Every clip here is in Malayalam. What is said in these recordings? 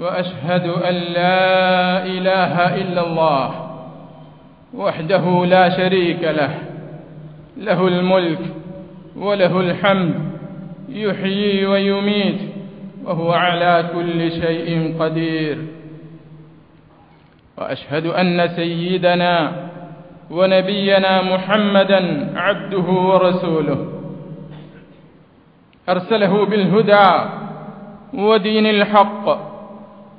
وأشهد أن لا إله إلا الله وحده لا شريك له له الملك وله الحمد يحيي ويميت وهو على كل شيء قدير. وأشهد أن سيدنا ونبينا محمدا عبده ورسوله. أرسله بالهدى ودين الحق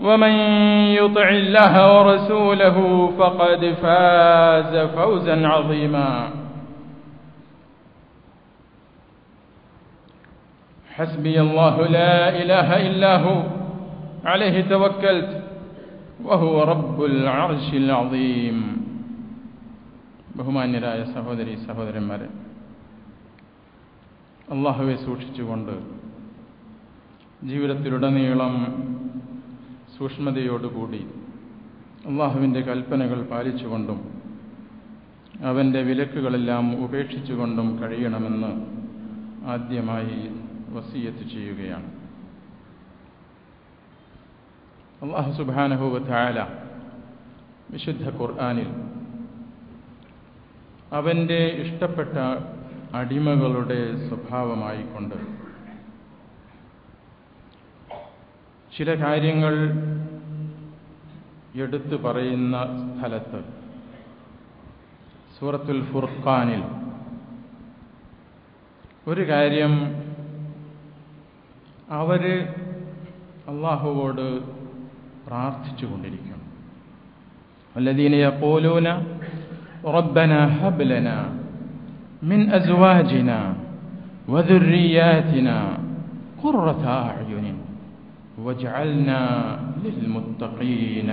ومن يطع الله ورسوله فقد فاز فوزا عظيما حسبي الله لا إله إلا هو عليه توكلت وهو رب العرش العظيم ബഹുമാന്യരായ സഹോദരി സഹോദരന്മാരെ അള്ളാഹുവെ സൂക്ഷിച്ചുകൊണ്ട് ജീവിതത്തിലുടനീളം സൂക്ഷ്മതയോടുകൂടി അള്ളാഹുവിന്റെ കൽപ്പനകൾ പാലിച്ചുകൊണ്ടും അവന്റെ വിലക്കുകളെല്ലാം ഉപേക്ഷിച്ചുകൊണ്ടും കഴിയണമെന്ന് ആദ്യമായി വസീയത്ത് ചെയ്യുകയാണ്. അള്ളാഹു സുബാനഹുബാല വിശുദ്ധ ഖുർആാനിൽ അവന്റെ ഇഷ്ടപ്പെട്ട അടിമകളുടെ സ്വഭാവമായിക്കൊണ്ട് ചില കാര്യങ്ങൾ എടുത്തു പറയുന്ന സ്ഥലത്ത് സൂറത്തുൽ ഫുർഖാനിൽ ഒരു കാര്യം അവർ അള്ളാഹുവോട് പ്രാർത്ഥിച്ചു കൊണ്ടിരിക്കും അല്ലദീനയ പോലൂന റബ്ബന ഹബ്ലന മിൻ അസ്വാജിന വദുരിയാതിന ഖുർറത അയുനിൻ വജഅൽനാ ലിൽ മുത്തഖീന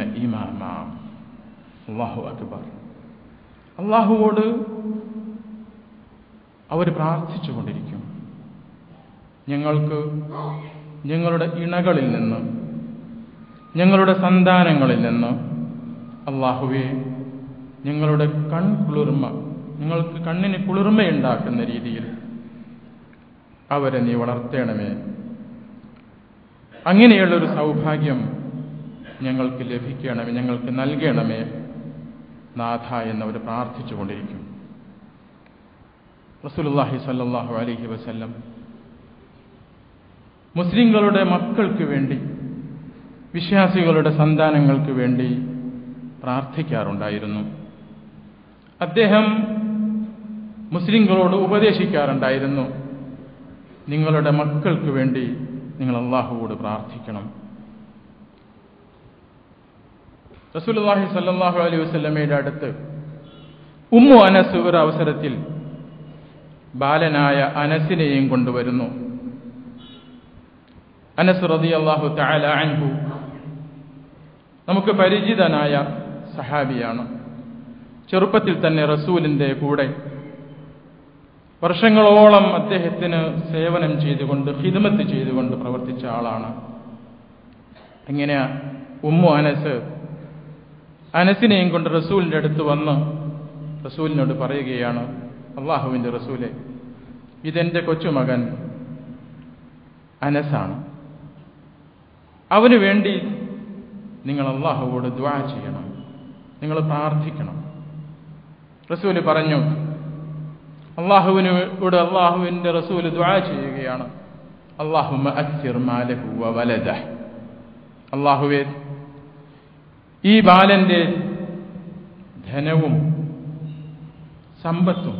الله أكبر അക്ബർ. അള്ളാഹുവോട് അവർ പ്രാർത്ഥിച്ചുകൊണ്ടിരിക്കും. ഞങ്ങൾക്ക് ഞങ്ങളുടെ ഇണകളിൽ നിന്ന് ഞങ്ങളുടെ സന്താനങ്ങളിൽ നിന്ന് അള്ളാഹുവെ ഞങ്ങളുടെ കൺകുളിർമ ഞങ്ങൾക്ക് കണ്ണിന് കുളിർമയുണ്ടാക്കുന്ന രീതിയിൽ അവരെ നീ വളർത്തേണമേ. അങ്ങനെയുള്ളൊരു സൗഭാഗ്യം ഞങ്ങൾക്ക് ലഭിക്കണമേ ഞങ്ങൾക്ക് നൽകണമേ. നാഥ എന്നവർ പ്രാർത്ഥിച്ചുകൊണ്ടിരിക്കും. റസൂലുല്ലാഹി സല്ലാഹു അലഹി വസല്ലം മുസ്ലിങ്ങളുടെ മക്കൾക്ക് വേണ്ടി വിശ്വാസികളുടെ സന്താനങ്ങൾക്ക് വേണ്ടി പ്രാർത്ഥിക്കാറുണ്ടായിരുന്നു. അദ്ദേഹം മുസ്ലിങ്ങളോട് ഉപദേശിക്കാറുണ്ടായിരുന്നു. നിങ്ങളുടെ മക്കൾക്ക് വേണ്ടി നിങ്ങൾ അള്ളാഹുവോട് പ്രാർത്ഥിക്കണം. റസൂലുള്ളാഹി സല്ലാഹു അലൈഹി വസ്ലമയുടെ അടുത്ത് ഉമ്മു അനസ് ഒരു അവസരത്തിൽ ബാലനായ അനസിനെയും കൊണ്ടുവരുന്നു. അനസ് റതി അള്ളാഹു അൻഹു നമുക്ക് പരിചിതനായ സഹാബിയാണ്. ചെറുപ്പത്തിൽ തന്നെ റസൂലിന്റെ കൂടെ വർഷങ്ങളോളം അദ്ദേഹത്തിന് സേവനം ചെയ്തുകൊണ്ട് ഹിദമത്ത് ചെയ്തുകൊണ്ട് പ്രവർത്തിച്ച ആളാണ്. എങ്ങനെയാ? ഉമ്മു അനസ്. അനസിനെയും കൊണ്ട് റസൂലിന്റെ അടുത്ത് വന്ന് റസൂലിനോട് പറയുകയാണ് അള്ളാഹുവിന്റെ റസൂലെ ഇതെന്റെ കൊച്ചുമകൻ അനസാണ്. അവന് വേണ്ടി നിങ്ങൾ അള്ളാഹുവോട് ദ്വാ ചെയ്യണം. നിങ്ങൾ പ്രാർത്ഥിക്കണം. റസൂൽ പറഞ്ഞു അള്ളാഹുവിനോട് അള്ളാഹുവിന്റെ റസൂൽ ദ്വാ ചെയ്യുകയാണ്. അള്ളാഹുമ അക്സിർ മാലഹു അള്ളാഹുവെ ഈ ബാലന്റെ ധനവും സമ്പത്തും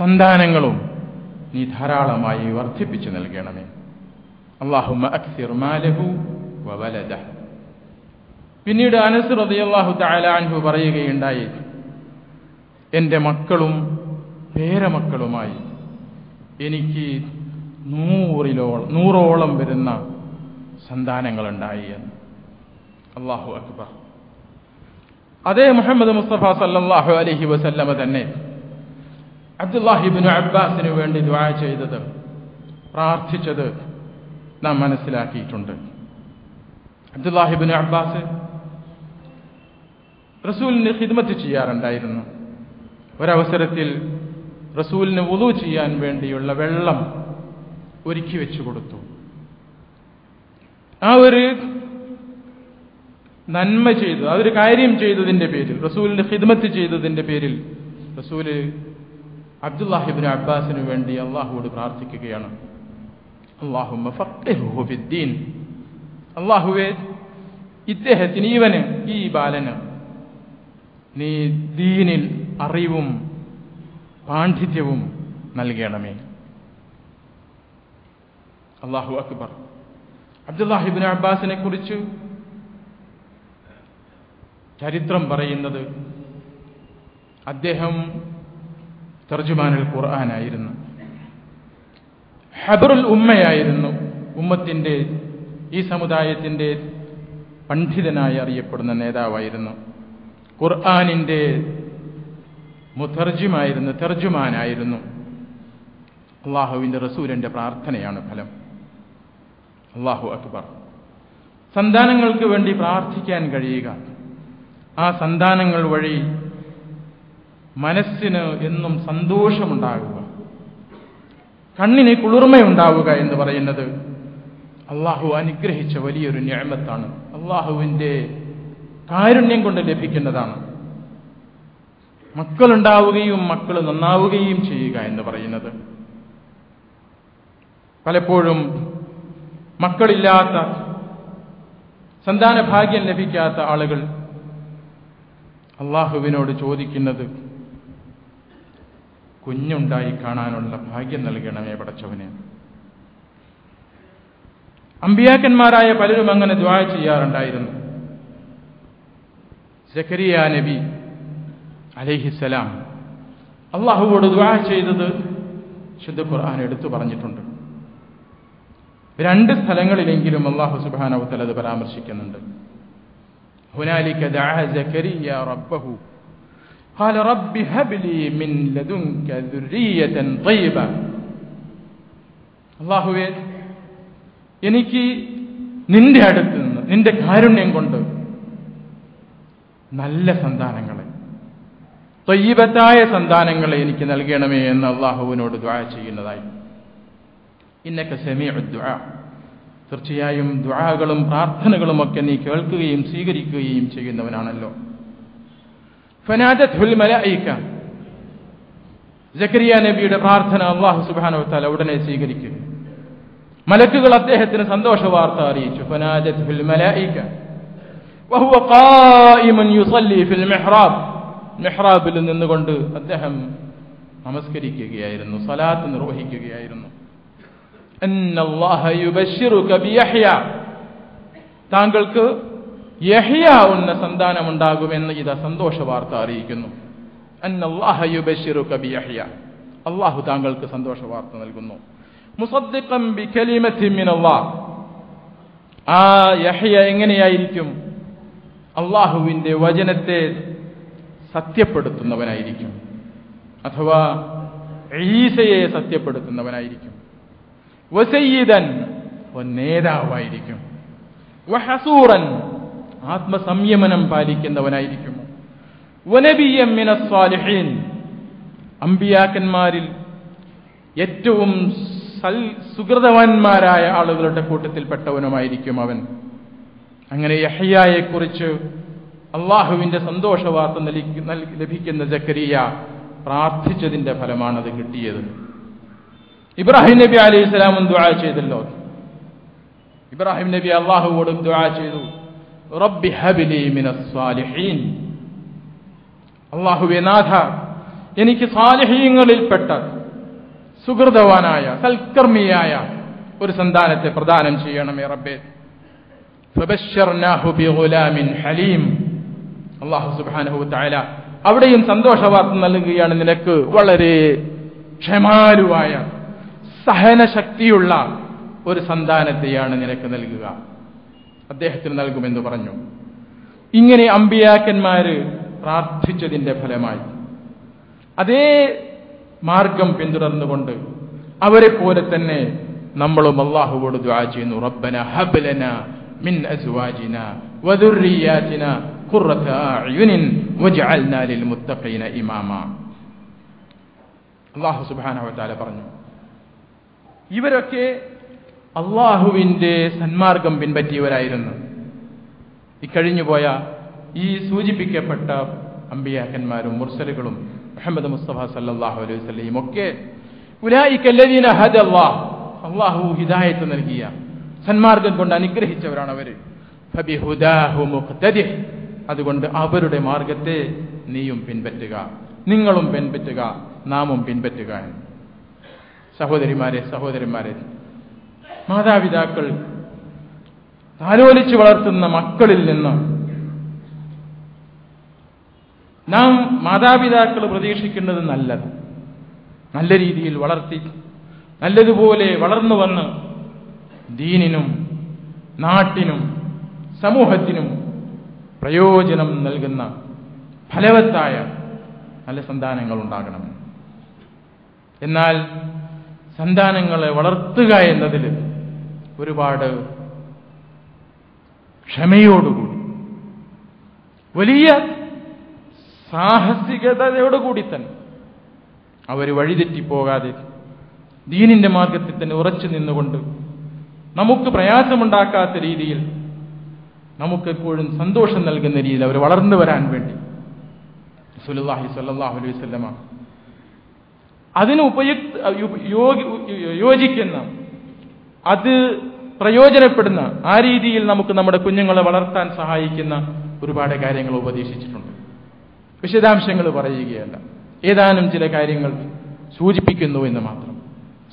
സന്താനങ്ങളും നീ ധാരാളമായി വർദ്ധിപ്പിച്ചു നൽകണമേ. അക്സിർ മാലഹു പിന്നീട് അനസ് റളിയല്ലാഹു തആല അൻഹു പറയുകയുണ്ടായി എന്റെ മക്കളും പേരമക്കളുമായി എനിക്ക് നൂറിലോളം നൂറോളം വരുന്ന സന്താനങ്ങളുണ്ടായി എന്ന്. അള്ളാഹു അക്ബർ. അതേ മുഹമ്മദ് മുസ്തഫ സല്ലാഹു അലഹി വസല്ലമ തന്നെ അബ്ദുല്ലാഹിബിന് അബ്ബാസിന് വേണ്ടി ദ്വാ ചെയ്തത് പ്രാർത്ഥിച്ചത് നാം മനസ്സിലാക്കിയിട്ടുണ്ട്. അബ്ദുല്ലാഹിബിന് അബ്ബാസ് റസൂലിന് ഹിദ്മത്ത് ചെയ്യാറുണ്ടായിരുന്നു. ഒരവസരത്തിൽ റസൂലിന് വുളു ചെയ്യാൻ വേണ്ടിയുള്ള വെള്ളം ഒരുക്കി വെച്ചു കൊടുത്തു. ആ ഒരു നന്മ ചെയ്തു ആ ഒരു കാര്യം ചെയ്തതിന്റെ പേരിൽ റസൂലിന്റെ ഹിദ്മത്ത് ചെയ്തതിന്റെ പേരിൽ റസൂൽ അബ്ദുല്ലാഹിബിൻ അബ്ബാസിന് വേണ്ടി അള്ളാഹുവോട് പ്രാർത്ഥിക്കുകയാണ്. അള്ളാഹുദ്ദീൻ അള്ളാഹുവെ ഇദ്ദേഹത്തിന് ഇവന് ഈ ബാലന് നീ ദീനിൽ അറിവും പാണ്ഡിത്യവും നൽകണമേ. അള്ളാഹു അക്ബർ. അബ്ദുല്ലാഹിബിൻ അബ്ബാസിനെ കുറിച്ച് ചരിത്രം പറയുന്നത് അദ്ദേഹം തർജുമാനുൽ ഖുർആനായിരുന്നു. ഹബറുൽ ഉമ്മയായിരുന്നു ഉമ്മത്തിന്റെ ഈ സമുദായത്തിന്റെ പണ്ഡിതനായി അറിയപ്പെടുന്ന നേതാവായിരുന്നു. ഖുർആാനിന്റെ മുതർജിമായിരുന്നു തർജുമാനായിരുന്നു അള്ളാഹുവിന്റെ റസൂലിന്റെ പ്രാർത്ഥനയാണ് ഫലം. അള്ളാഹു അക്ബർ. സന്താനങ്ങൾക്ക് വേണ്ടി പ്രാർത്ഥിക്കാൻ കഴിയുക. ആ സന്താനങ്ങൾ വഴി മനസ്സിന് എന്നും സന്തോഷമുണ്ടാകുക. കണ്ണിന് കുളിർമയുണ്ടാവുക എന്ന് പറയുന്നത് അള്ളാഹു അനുഗ്രഹിച്ച വലിയൊരു ഞാമത്താണ് അള്ളാഹുവിന്റെ കാരുണ്യം കൊണ്ട് ലഭിക്കുന്നതാണ്. മക്കളുണ്ടാവുകയും മക്കൾ നന്നാവുകയും ചെയ്യുക എന്ന് പറയുന്നത്. പലപ്പോഴും മക്കളില്ലാത്ത സന്താന ഭാഗ്യം ലഭിക്കാത്ത ആളുകൾ അള്ളാഹുവിനോട് ചോദിക്കുന്നത് കുഞ്ഞുണ്ടായി കാണാനുള്ള ഭാഗ്യം നൽകണമേ പടച്ചവനെ. അമ്പിയാക്കന്മാരായ പലരും അങ്ങനെ ദ്വാ ചെയ്യാറുണ്ടായിരുന്നു. സക്കരിയ നബി അലൈഹിസലാം അള്ളാഹുവോട് ദ്വാ ചെയ്തത് ശുദ്ധ ഖുർആൻ എടുത്തു പറഞ്ഞിട്ടുണ്ട് രണ്ട് സ്ഥലങ്ങളിലെങ്കിലും അള്ളാഹു സുബാനവത്തൽ അത് പരാമർശിക്കുന്നുണ്ട് هنالك دعا زكريا ربه قال رب هب لي من لدنك ذرية طيبة അള്ളാഹുവേ എനിക്ക് നിന്റെ അടുത്ത് നിന്ന് നിന്റെ കാരുണ്യം കൊണ്ട് നല്ല സന്താനങ്ങളെ തൊയ്യബത്തായ സന്താനങ്ങളെ എനിക്ക് നൽകണമേ എന്ന് അള്ളാഹുവിനോട് ദ്വാ ചെയ്യുന്നതായി ഇന്നൊക്കെ സെമിയ ദ്വാ തീർച്ചയായും ദ്വാകളും പ്രാർത്ഥനകളും ഒക്കെ നീ കേൾക്കുകയും സ്വീകരിക്കുകയും ചെയ്യുന്നവനാണല്ലോ ഫനാദത്തുൽ മലൈക്ക ജക്കരിയ നബിയുടെ പ്രാർത്ഥന അള്ളാഹു സുബാനോ തല ഉടനെ സ്വീകരിക്കുക മലക്കുകൾ അദ്ദേഹത്തിന് സന്തോഷ വാർത്ത അറിയിച്ചു ഫനാദത്തുൽ മലൈക്ക وهو قائم يصلي في المحراب മെഹ്റാബിൽ നിന്നുകൊണ്ട് അദ്ദേഹം നമസ്കരിക്കുകയായിരുന്നു സലാത്ത് നിർവഹിക്കുകയായിരുന്നു. താങ്കൾക്ക് യഹ്യ എന്ന സന്താനമുണ്ടാകുമെന്ന് ഇത് സന്തോഷ വാർത്ത അറിയിക്കുന്നു. അള്ളാഹു താങ്കൾക്ക് സന്തോഷ വാർത്ത നൽകുന്നു. ബികലിമത്തിൻ മിനല്ലാഹ്. ആ യഹ്യ എങ്ങനെയായിരിക്കും? അള്ളാഹുവിന്റെ വചനത്തെ സത്യപ്പെടുത്തുന്നവനായിരിക്കും. അഥവാ ഈസയെ സത്യപ്പെടുത്തുന്നവനായിരിക്കും. വസയ്യിദൻ നേതാവായിരിക്കും. വഹസൂറൻ ആത്മസംയമനം പാലിക്കുന്നവനായിരിക്കും. വനബിയം മിനസ്വാലിഹീൻ അമ്പിയാക്കന്മാരിൽ ഏറ്റവും സുഹൃതവാന്മാരായ ആളുകളുടെ കൂട്ടത്തിൽപ്പെട്ടവനുമായിരിക്കും അവൻ. അങ്ങനെ യഹ്യായെക്കുറിച്ച് അള്ളാഹുവിന്റെ സന്തോഷവാർത്ത ലഭിക്കുന്ന ജക്കരിയ പ്രാർത്ഥിച്ചതിന്റെ ഫലമാണത് കിട്ടിയത്. ഇബ്രാഹിം നബി അലി ഇസ്ലാമും ദ്വാ ചെയ്തല്ലോ. ഇബ്രാഹിം നബി അള്ളാഹുവോടും ദുആ ചെയ്തു. റബ്ബി ഹബിലി മിനസ്വാലിഹീൻ അള്ളാഹുവെ എനിക്ക് സാലിഹീങ്ങളിൽപ്പെട്ട സുഹൃതവാനായ സൽക്കർമ്മിയായ ഒരു സന്താനത്തെ പ്രദാനം ചെയ്യണമേ റബ്ബെ. ഹലീം. അള്ളാഹു സുബാനഹു തായ അവിടെയും സന്തോഷവാർത്ത നൽകുകയാണ് നിനക്ക്. വളരെ ക്ഷമാരുവായ സഹനശക്തിയുള്ള ഒരു സന്താനത്തെയാണ് നിനക്ക് നൽകുക. അദ്ദേഹത്തിന് നൽകുമെന്ന് പറഞ്ഞു. ഇങ്ങനെ അമ്പിയാക്കന്മാര് പ്രാർത്ഥിച്ചതിന്റെ ഫലമായി. അതേ മാർഗം പിന്തുടർന്നുകൊണ്ട് അവരെ പോലെ തന്നെ നമ്മളും അള്ളാഹുവോട് ദ്വാ ചെയ്യുന്നു. റബ്ബന ഹബ്ലന മിൻ അസുവാജിന വദുർരിയാതിന ഇമാമ അള്ളാഹു സുബ്ഹാനഹു വതആല പറഞ്ഞു. ഇവരൊക്കെ അള്ളാഹുവിന്റെ സന്മാർഗം പിൻപറ്റിയവരായിരുന്നു. ഇക്കഴിഞ്ഞുപോയ ഈ സൂചിപ്പിക്കപ്പെട്ട അമ്പിയാക്കന്മാരും മുർസലുകളും മുഹമ്മദ് മുസ്തഫ സല്ലാഹു അലൈഹി വസല്ലയും ഒക്കെ ഉലായിക്കല്ലദീന ഹദല്ലാഹ് അള്ളാഹു ഹിദായത്ത് നൽകിയ സന്മാർഗം കൊണ്ട് അനുഗ്രഹിച്ചവരാണ് അവർ അതുകൊണ്ട് അവരുടെ മാർഗത്തെ നീയും പിൻപറ്റുക. നിങ്ങളും പിൻപറ്റുക നാമും പിൻപറ്റുക സഹോദരിമാരെ സഹോദരന്മാരെ മാതാപിതാക്കൾ താലോലിച്ച് വളർത്തുന്ന മക്കളിൽ നിന്ന് നാം മാതാപിതാക്കൾ പ്രതീക്ഷിക്കുന്നത് നല്ലത്. നല്ല രീതിയിൽ വളർത്തി നല്ലതുപോലെ വളർന്നു വന്ന് ദീനിനും നാട്ടിനും സമൂഹത്തിനും പ്രയോജനം നൽകുന്ന ഫലവത്തായ നല്ല സന്താനങ്ങൾ ഉണ്ടാകണം എന്നാൽ സന്താനങ്ങളെ വളർത്തുക എന്നതിൽ ഒരുപാട് ക്ഷമയോടുകൂടി വലിയ സാഹസികതയോടുകൂടി തന്നെ അവർ വഴിതെറ്റിപ്പോകാതെ ദീനിന്റെ മാർഗത്തിൽ തന്നെ ഉറച്ചു നിന്നുകൊണ്ട് നമുക്ക് പ്രയാസമുണ്ടാക്കാത്ത രീതിയിൽ നമുക്കെപ്പോഴും സന്തോഷം നൽകുന്ന രീതിയിൽ അവർ വളർന്നു വരാൻ വേണ്ടി. സുലല്ലാഹി സല്ലാഹു അലൈഹി സ്വല്ലമ അതിന് ഉപയുക്ത യോജിക്കുന്ന അത് പ്രയോജനപ്പെടുന്ന ആ രീതിയിൽ നമുക്ക് നമ്മുടെ കുഞ്ഞുങ്ങളെ വളർത്താൻ സഹായിക്കുന്ന ഒരുപാട് കാര്യങ്ങൾ ഉപദേശിച്ചിട്ടുണ്ട്. വിശദാംശങ്ങൾ പറയുകയല്ല. ഏതാനും ചില കാര്യങ്ങൾ സൂചിപ്പിക്കുന്നു എന്ന് മാത്രം.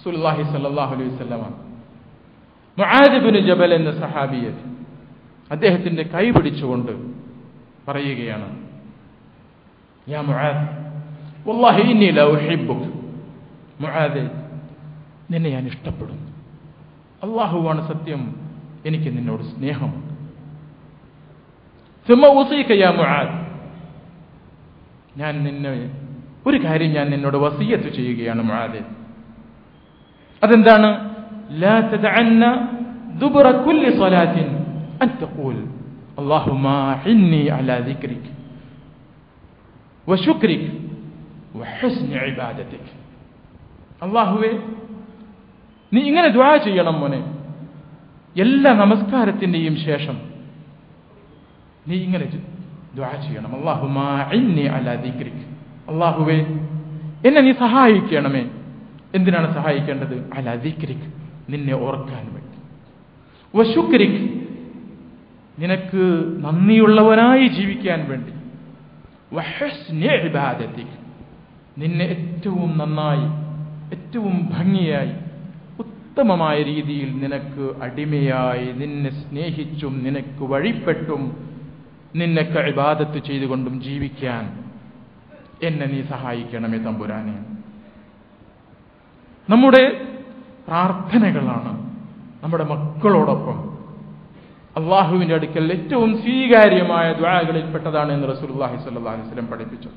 സുല്ലാഹി സല്ലാഹു അലൈഹി സ്വല്ലമ മുആദിബിന് ജബൽ എന്ന സഹാബിയെ അദ്ദേഹത്തിന്റെ കൈ പിടിച്ചുകൊണ്ട് പറയുകയാണ് നിന്നെ ഞാൻ ഇഷ്ടപ്പെടുന്നു. അള്ളാഹുവാണ് സത്യം എനിക്ക് നിന്നോട് സ്നേഹമുണ്ട് സിമ ഊസീക്ക യാ മുആദ്. ഞാൻ നിന്നെ ഒരു കാര്യം ഞാൻ നിന്നോട് വസീയത്ത് ചെയ്യുകയാണ് മുആദ്. അതെന്താണ്? ലാ തദഅന്ന കുല്ലി സ്വലാത്തിൻ. أن تقول اللهم أعني على ذكرك وشكرك وحسن عبادتك അള്ളാഹുവേ നീ ഇങ്ങനെ ദ്വാ ചെയ്യണം മോനെ എല്ലാ നമസ്കാരത്തിന്റെയും ശേഷം നീ ഇങ്ങനെ ദ്വാ ചെയ്യണം അള്ളാഹുമാ അള്ളാഹുവേ എന്നെ നീ സഹായിക്കണമേ എന്തിനാണ് സഹായിക്കേണ്ടത് അല ദിക്രിക് നിന്നെ ഓർക്കാൻ വേണ്ടി വശുക്രിക് നിനക്ക് നന്ദിയുള്ളവനായി ജീവിക്കാൻ വേണ്ടി. വഹസ്നിബാദത്തിക് നിന്നെ ഏറ്റവും നന്നായി ഏറ്റവും ഭംഗിയായി ഉത്തമമായ രീതിയിൽ നിനക്ക് അടിമയായി നിന്നെ സ്നേഹിച്ചും നിനക്ക് വഴിപ്പെട്ടും നിന്നൊക്കെ ഇബാദത്ത് ചെയ്തുകൊണ്ടും ജീവിക്കാൻ എന്നെ നീ സഹായിക്കണമേ തമ്പുരാനെ. നമ്മുടെ പ്രാർത്ഥനകളാണ് നമ്മുടെ മക്കളോടൊപ്പം അള്ളാഹുവിന്റെ അടുക്കൽ ഏറ്റവും സ്വീകാര്യമായ ദ്വാകളിൽപ്പെട്ടതാണ് എന്ന് സ്വല്ലല്ലാഹു അലൈഹി വസല്ലം പഠിപ്പിച്ചു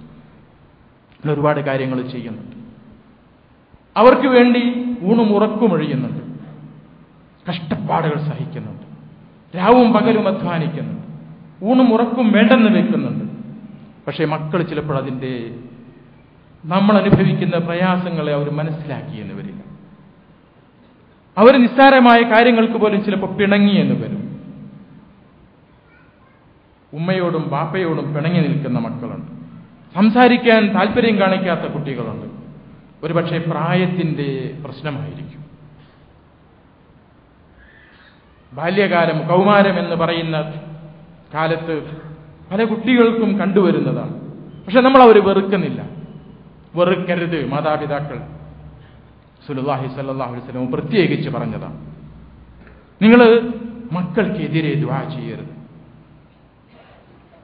ഒരുപാട് കാര്യങ്ങൾ ചെയ്യുന്നുണ്ട്. അവർക്ക് വേണ്ടി ഊണും ഉറക്കും ഒഴിയുന്നുണ്ട്. കഷ്ടപ്പാടുകൾ സഹിക്കുന്നുണ്ട്. രാവും പകലും അധ്വാനിക്കുന്നുണ്ട്. ഊണും ഉറക്കും വേണ്ടെന്ന് വെക്കുന്നുണ്ട്. പക്ഷേ മക്കൾ ചിലപ്പോൾ അതിന്റെ നമ്മൾ അനുഭവിക്കുന്ന പ്രയാസങ്ങളെ അവർ മനസ്സിലാക്കിയെന്ന് വരില്ല. അവർ നിസ്സാരമായ കാര്യങ്ങൾക്ക് പോലും ചിലപ്പോൾ പിണങ്ങി എന്ന് വരും. ഉമ്മയോടും ബാപ്പയോടും പിണങ്ങി നിൽക്കുന്ന മക്കളുണ്ട്. സംസാരിക്കാൻ താല്പര്യം കാണിക്കാത്ത കുട്ടികളുണ്ട്. ഒരുപക്ഷെ പ്രായത്തിന്റെ പ്രശ്നമായിരിക്കും. ബാല്യകാലം കൗമാരം എന്ന് പറയുന്ന കാലത്ത് പല കുട്ടികൾക്കും കണ്ടുവരുന്നതാണ്. പക്ഷെ നമ്മൾ അവർ വെറുക്കുന്നില്ല. വെറുക്കരുത് മാതാപിതാക്കൾ. സുലുല്ലാഹി സല്ലാഹു വസ്ലം പ്രത്യേകിച്ച് പറഞ്ഞതാണ്. നിങ്ങൾ മക്കൾക്കെതിരെ ദ്വാ ചെയ്യരുത്.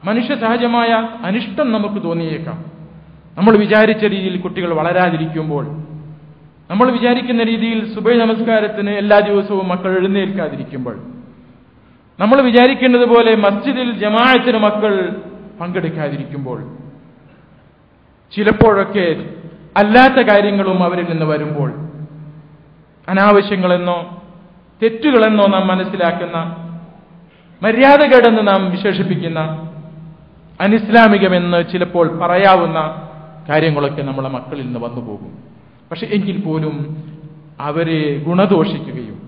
മനുഷ്യ സഹജമായ അനിഷ്ടം നമുക്ക് തോന്നിയേക്കാം. നമ്മൾ വിചാരിച്ച രീതിയിൽ കുട്ടികൾ വളരാതിരിക്കുമ്പോൾ നമ്മൾ വിചാരിക്കുന്ന രീതിയിൽ സുബൈ നമസ്കാരത്തിന് എല്ലാ ദിവസവും മക്കൾ എഴുന്നേൽക്കാതിരിക്കുമ്പോൾ നമ്മൾ വിചാരിക്കേണ്ടത് പോലെ മസ്ജിദിൽ ജമാഅത്തിന് മക്കൾ പങ്കെടുക്കാതിരിക്കുമ്പോൾ ചിലപ്പോഴൊക്കെ അല്ലാത്ത കാര്യങ്ങളും അവരിൽ നിന്ന് വരുമ്പോൾ അനാവശ്യങ്ങളെന്നോ തെറ്റുകളെന്നോ നാം മനസ്സിലാക്കുന്ന മര്യാദകേടെന്ന് നാം വിശേഷിപ്പിക്കുന്ന അനിസ്ലാമികമെന്ന് ചിലപ്പോൾ പറയാവുന്ന കാര്യങ്ങളൊക്കെ നമ്മളെ മക്കളിൽ നിന്ന് വന്നു പോകും. പക്ഷെ എങ്കിൽ പോലും അവരെ ഗുണദോഷിക്കുകയും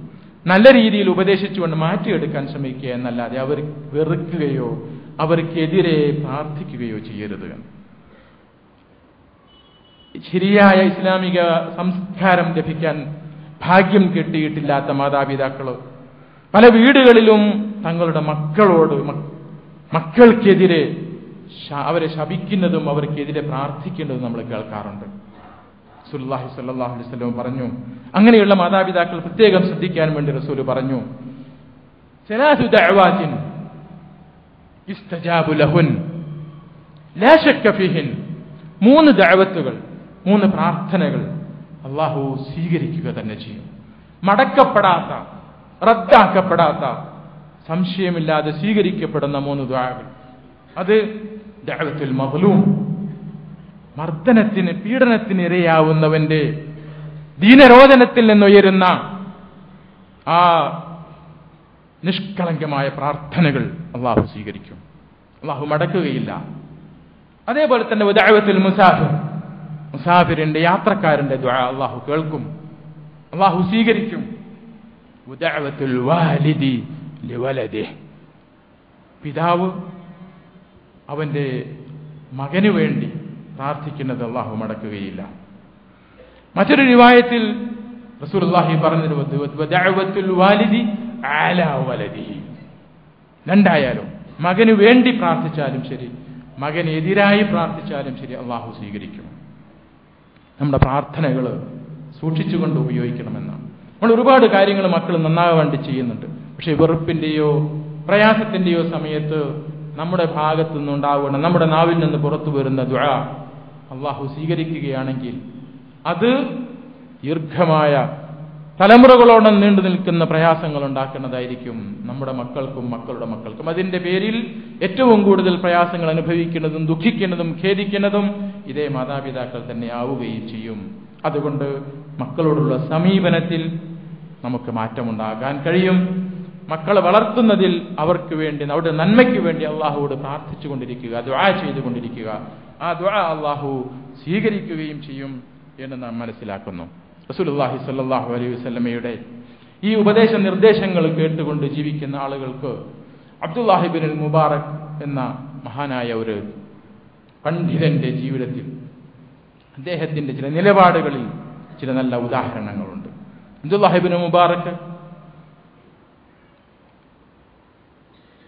നല്ല രീതിയിൽ ഉപദേശിച്ചുകൊണ്ട് മാറ്റിയെടുക്കാൻ ശ്രമിക്കുക എന്നല്ലാതെ അവർ വെറുക്കുകയോ അവർക്കെതിരെ പ്രാർത്ഥിക്കുകയോ ചെയ്യരുത്. ശരിയായ ഇസ്ലാമിക സംസ്കാരം ലഭിക്കാൻ ഭാഗ്യം കിട്ടിയിട്ടില്ലാത്ത മാതാപിതാക്കൾ പല വീടുകളിലും തങ്ങളുടെ മക്കളോട് മക്കൾക്കെതിരെ അവരെ ശപിക്കുന്നതും അവർക്കെതിരെ പ്രാർത്ഥിക്കേണ്ടതും നമ്മൾ കേൾക്കാറുണ്ട്. സുല്ലാഹി സല്ലാഹു അലൈഹി പറഞ്ഞു അങ്ങനെയുള്ള മാതാപിതാക്കൾ പ്രത്യേകം ശ്രദ്ധിക്കാൻ വേണ്ടി റസൂൽ പറഞ്ഞു മൂന്ന് ദഅവത്തുകൾ മൂന്ന് പ്രാർത്ഥനകൾ അള്ളാഹു സ്വീകരിക്കുക തന്നെ ചെയ്യും. മടക്കപ്പെടാത്ത റദ്ദാക്കപ്പെടാത്ത സംശയമില്ലാതെ സ്വീകരിക്കപ്പെടുന്ന മൂന്ന് ദ്വാകൾ അത് ദഅവത്തുൽ മഹ്ലൂം മർദ്ദനത്തിന് പീഡനത്തിന് ഇരയാവുന്നവന്റെ ദീനരോധനത്തിൽ നിന്നുയരുന്ന ആ നിഷ്കളങ്കമായ പ്രാർത്ഥനകൾ അള്ളാഹു സ്വീകരിക്കും. അള്ളാഹു മടക്കുകയില്ല. അതേപോലെ തന്നെ ഉദാവത്തിൽ മുസാഫിർ. മുസാഫിറിന്റെ യാത്രക്കാരന്റെ ദ്വാ അള്ളാഹു കേൾക്കും. അള്ളാഹു സ്വീകരിക്കും. ഉദാവത്തുൽ വാലിദി പിതാവ് അവന്റെ മകന് വേണ്ടി പ്രാർത്ഥിക്കുന്നത് അള്ളാഹു മടക്കുകയില്ല. മറ്റൊരു രൂപായത്തിൽ ആലാ വലദിഹി. രണ്ടായാലും മകന് വേണ്ടി പ്രാർത്ഥിച്ചാലും ശരി മകന് എതിരായി പ്രാർത്ഥിച്ചാലും ശരി അള്ളാഹു സ്വീകരിക്കും. നമ്മുടെ പ്രാർത്ഥനകൾ സൂക്ഷിച്ചുകൊണ്ട് ഉപയോഗിക്കണമെന്നാണ്. നമ്മൾ ഒരുപാട് കാര്യങ്ങൾ മക്കൾ നന്നാകാൻ വേണ്ടി ചെയ്യുന്നുണ്ട്. പക്ഷെ വെറുപ്പിന്റെയോ പ്രയാസത്തിന്റെയോ സമയത്ത് നമ്മുടെ ഭാഗത്തു നിന്നുണ്ടാവുന്ന നമ്മുടെ നാവിൽ നിന്ന് പുറത്തു വരുന്ന ദുഴ അള്ളാഹു സ്വീകരിക്കുകയാണെങ്കിൽ അത് ദീർഘമായ തലമുറകളോളം നീണ്ടു നിൽക്കുന്ന പ്രയാസങ്ങൾ ഉണ്ടാക്കുന്നതായിരിക്കും നമ്മുടെ മക്കൾക്കും മക്കളുടെ മക്കൾക്കും. അതിന്റെ പേരിൽ ഏറ്റവും കൂടുതൽ പ്രയാസങ്ങൾ അനുഭവിക്കുന്നതും ദുഃഖിക്കുന്നതും ഖേദിക്കുന്നതും ഇതേ മാതാപിതാക്കൾ തന്നെ ആവുകയും ചെയ്യും. അതുകൊണ്ട് മക്കളോടുള്ള സമീപനത്തിൽ നമുക്ക് മാറ്റമുണ്ടാകാൻ കഴിയും. മക്കളെ വളർത്തുന്നതിൽ അവർക്ക് വേണ്ടി അവരുടെ നന്മയ്ക്ക് വേണ്ടി അള്ളാഹുവോട് പ്രാർത്ഥിച്ചുകൊണ്ടിരിക്കുക ദ്വാ ചെയ്തുകൊണ്ടിരിക്കുക ആ ദ്വാ അള്ളാഹു സ്വീകരിക്കുകയും ചെയ്യും എന്ന് നാം മനസ്സിലാക്കുന്നു. റസൂലുള്ളാഹി സല്ലാഹു അലൈഹി വസ്ലമയുടെ ഈ ഉപദേശ നിർദ്ദേശങ്ങൾ കേട്ടുകൊണ്ട് ജീവിക്കുന്ന ആളുകൾക്ക് അബ്ദുല്ലാഹിബിൻ മുബാറക് എന്ന മഹാനായ ഒരു പണ്ഡിതന്റെ ജീവിതത്തിൽ അദ്ദേഹത്തിന്റെ ചില നിലപാടുകളിൽ ചില നല്ല ഉദാഹരണങ്ങളുണ്ട്. അബ്ദുല്ലാഹിബിൻ മുബാറക്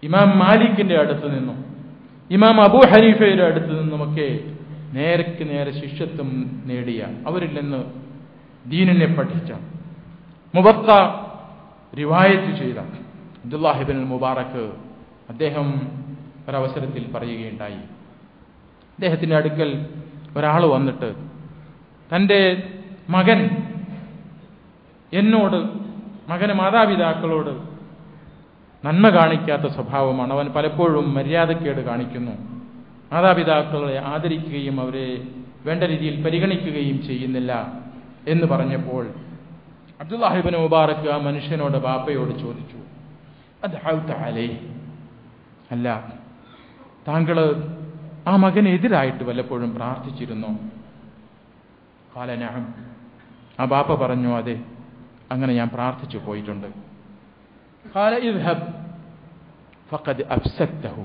ഇമാം മാലിക്കിന്റെ അടുത്ത് നിന്നും ഇമാം അബു ഹനീഫയുടെ അടുത്ത് നിന്നുമൊക്കെ നേരക്ക് നേരെ ശിഷ്യത്വം നേടിയ അവരിൽ നിന്ന് ദീനിനെ പഠിച്ച മുബത്ത റിവായത്ത് ചെയ്ത അബ്ദുല്ലാഹിബിൻ മുബാറക്ക് അദ്ദേഹം ഒരവസരത്തിൽ പറയുകയുണ്ടായി. അദ്ദേഹത്തിന്റെ അടുക്കൽ ഒരാൾ വന്നിട്ട് തന്റെ മകൻ എന്നോട് മകന് മാതാപിതാക്കളോട് നന്മ കാണിക്കാത്ത സ്വഭാവമാണ് അവൻ പലപ്പോഴും മര്യാദക്കേട് കാണിക്കുന്നു. മാതാപിതാക്കളെ ആദരിക്കുകയും അവരെ വേണ്ട രീതിയിൽ പരിഗണിക്കുകയും ചെയ്യുന്നില്ല എന്ന് പറഞ്ഞപ്പോൾ അബ്ദുല്ലാഹിബിൻ മുബാറക്ക് ആ മനുഷ്യനോട് ബാപ്പയോട് ചോദിച്ചു അത് ഹൗത്താലേ അല്ല താങ്കൾ ആ മകനെതിരായിട്ട് വല്ലപ്പോഴും പ്രാർത്ഥിച്ചിരുന്നോ? കാലനാഹം ആ ബാപ്പ പറഞ്ഞു അതെ അങ്ങനെ ഞാൻ പ്രാർത്ഥിച്ചു പോയിട്ടുണ്ട്. قال اذهب فقد أفسدته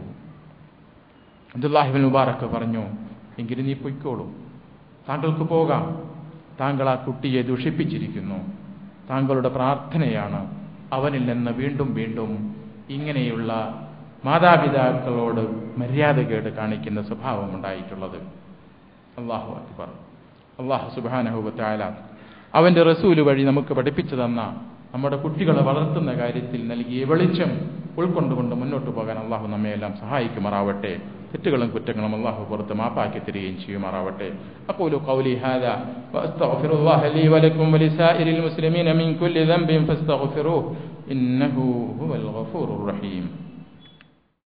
അബ്ദുല്ലാഹിബിൻ മുബാറക്ക് പറഞ്ഞു എങ്കിലും നീ പൊയ്ക്കോളൂ താങ്കൾക്ക് പോകാം താങ്കൾ ആ കുട്ടിയെ ദുഷിപ്പിച്ചിരിക്കുന്നു താങ്കളുടെ പ്രാർത്ഥനയാണ് അവനിൽ നിന്ന് വീണ്ടും വീണ്ടും ഇങ്ങനെയുള്ള മാതാപിതാക്കളോട് മര്യാദകേട് കാണിക്കുന്ന സ്വഭാവം ഉണ്ടായിട്ടുള്ളത് അള്ളാഹു അക്ബർ അള്ളാഹു സുബാനഹുബത്തായ അവന്റെ റസൂല് വഴി നമുക്ക് പഠിപ്പിച്ചു തന്ന നമ്മുടെ കുട്ടികളെ വളർത്തുന്ന കാര്യത്തിൽ നൽകിയ വെളിച്ചം ഉൾക്കൊണ്ടുകൊണ്ട് മുന്നോട്ട് പോകാൻ അള്ളാഹു നമ്മയെല്ലാം സഹായിക്കുമാറാവട്ടെ തെറ്റുകളും കുറ്റങ്ങളും അള്ളാഹു പുറത്ത് മാപ്പാക്കി തരികയും ചെയ്യുമാറാവട്ടെ أقول قولي هذا وأستغفر الله لي ولكم ولسائر المسلمين من كل ذنب فاستغفروه إنه هو الغفور الرحيم